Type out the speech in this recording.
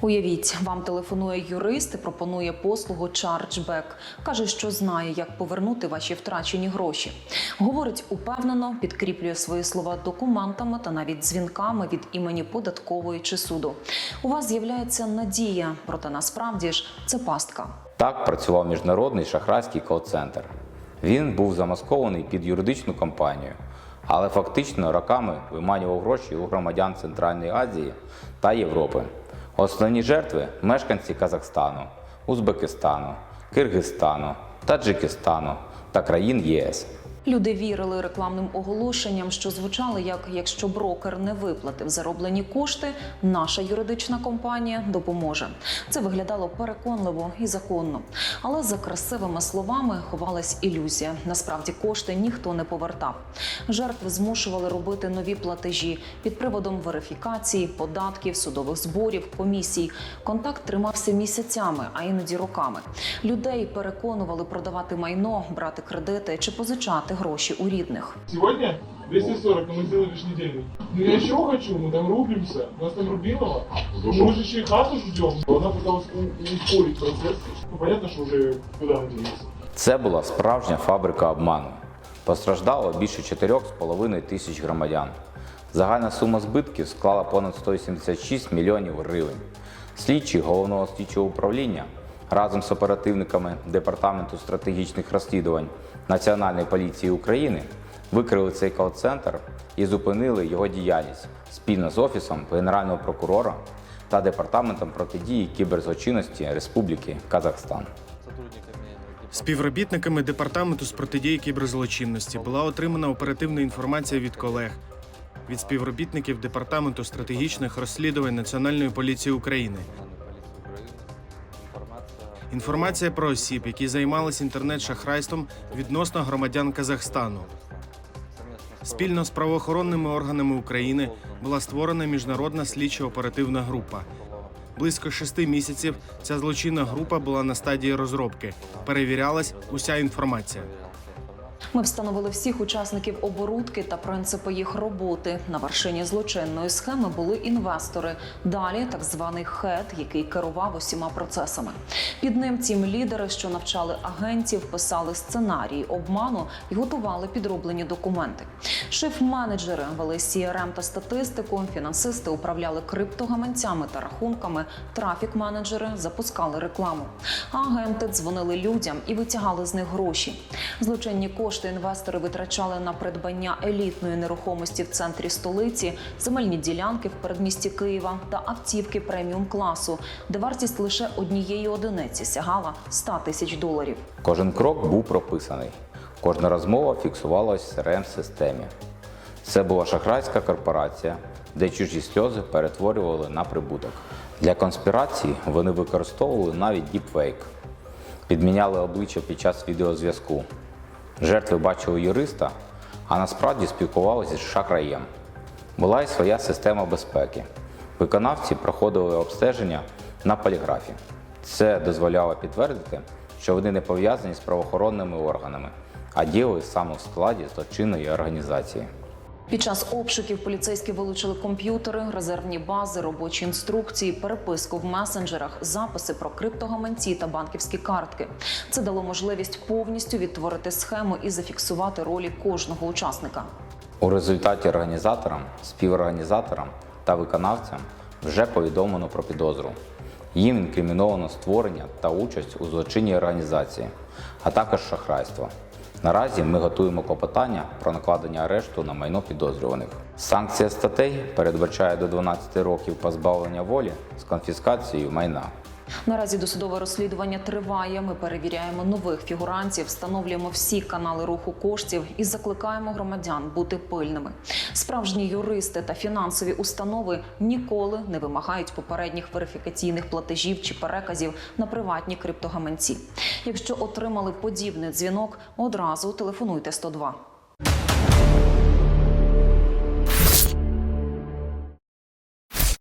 Уявіть, вам телефонує юрист і пропонує послугу чарджбек. Каже, що знає, як повернути ваші втрачені гроші. Говорить упевнено, підкріплює свої слова документами та навіть дзвінками від імені податкової чи суду. У вас з'являється надія, проте насправді ж це пастка. Так працював міжнародний шахрайський кол-центр. Він був замаскований під юридичну компанію, але фактично роками виманював гроші у громадян Центральної Азії та Європи. Основні жертви мешканці Казахстану, Узбекистану, Киргизстану, Таджикистану та країн ЄС. Люди вірили рекламним оголошенням, що звучали як якщо брокер не виплатив зароблені кошти, наша юридична компанія допоможе. Це виглядало переконливо і законно. Але за красивими словами ховалась ілюзія. Насправді кошти ніхто не повертав. Жертви змушували робити нові платежі під приводом верифікації, податків, судових зборів, комісій. Контакт тримався місяцями, а іноді роками. Людей переконували продавати майно, брати кредити чи позичати гроші у рідних. Сегодня 240, но мы сделали лишь недельный. Ну я еще хочу, мы там рубимся. У нас там Рубилова. Мы же еще и хату ждем. Она пыталась у- ускорить процесс. Ну понятно, что уже куда надеяться. Це була справжня фабрика обману. Постраждало більше 4,5 тисяч громадян. Загальна сума збитків склала понад 186 мільйонів гривень. Слідчі головного слідчого управління разом з оперативниками Департаменту стратегічних розслідувань Національної поліції України викрили цей кол-центр і зупинили його діяльність спільно з Офісом Генерального прокурора та Департаментом протидії кіберзлочинності Республіки Казахстан. Співробітниками департаменту з протидії кіберзлочинності була отримана оперативна інформація від колег, від співробітників департаменту стратегічних розслідувань Національної поліції України. Інформація про осіб, які займалися інтернет-шахрайством відносно громадян Казахстану. Спільно з правоохоронними органами України була створена міжнародна слідчо-оперативна група. Близько шести місяців ця злочинна група була на стадії розробки. Перевірялась уся інформація. Ми встановили всіх учасників оборудки та принципи їх роботи. На вершині злочинної схеми були інвестори. Далі так званий хед, який керував усіма процесами. Під ним тім лідери, що навчали агентів, писали сценарії обману і готували підроблені документи. Шеф-менеджери вели CRM та статистику. Фінансисти управляли криптогаманцями та рахунками. Трафік-менеджери запускали рекламу. Агенти дзвонили людям і витягали з них гроші. Злочинні кошти інвестори витрачали на придбання елітної нерухомості в центрі столиці, земельні ділянки в передмісті Києва та автівки преміум класу, де вартість лише однієї одиниці сягала 100 тисяч доларів. Кожен крок був прописаний, кожна розмова фіксувалась в crm системі Це була шахрайська корпорація, де чужі сльози перетворювали на прибуток. Для конспірації вони використовували навіть діпфейк, підміняли обличчя під час відеозв'язку. Жертви бачили юриста, а насправді спілкувалися з шахраєм. Була й своя система безпеки. Виконавці проходили обстеження на поліграфі. Це дозволяло підтвердити, що вони не пов'язані з правоохоронними органами, а діяли саме в складі злочинної організації. Під час обшуків поліцейські вилучили комп'ютери, резервні бази, робочі інструкції, переписку в месенджерах, записи про криптогаманці та банківські картки. Це дало можливість повністю відтворити схему і зафіксувати ролі кожного учасника. У результаті організаторам, співорганізаторам та виконавцям вже повідомлено про підозру. Їм інкриміновано створення та участь у злочинній організації, а також шахрайство. Наразі ми готуємо клопотання про накладення арешту на майно підозрюваних. Санкція статей передбачає до 12 років позбавлення волі з конфіскацією майна. Наразі досудове розслідування триває. Ми перевіряємо нових фігурантів, встановлюємо всі канали руху коштів і закликаємо громадян бути пильними. Справжні юристи та фінансові установи ніколи не вимагають попередніх верифікаційних платежів чи переказів на приватні криптогаманці. Якщо отримали подібний дзвінок, одразу телефонуйте 102.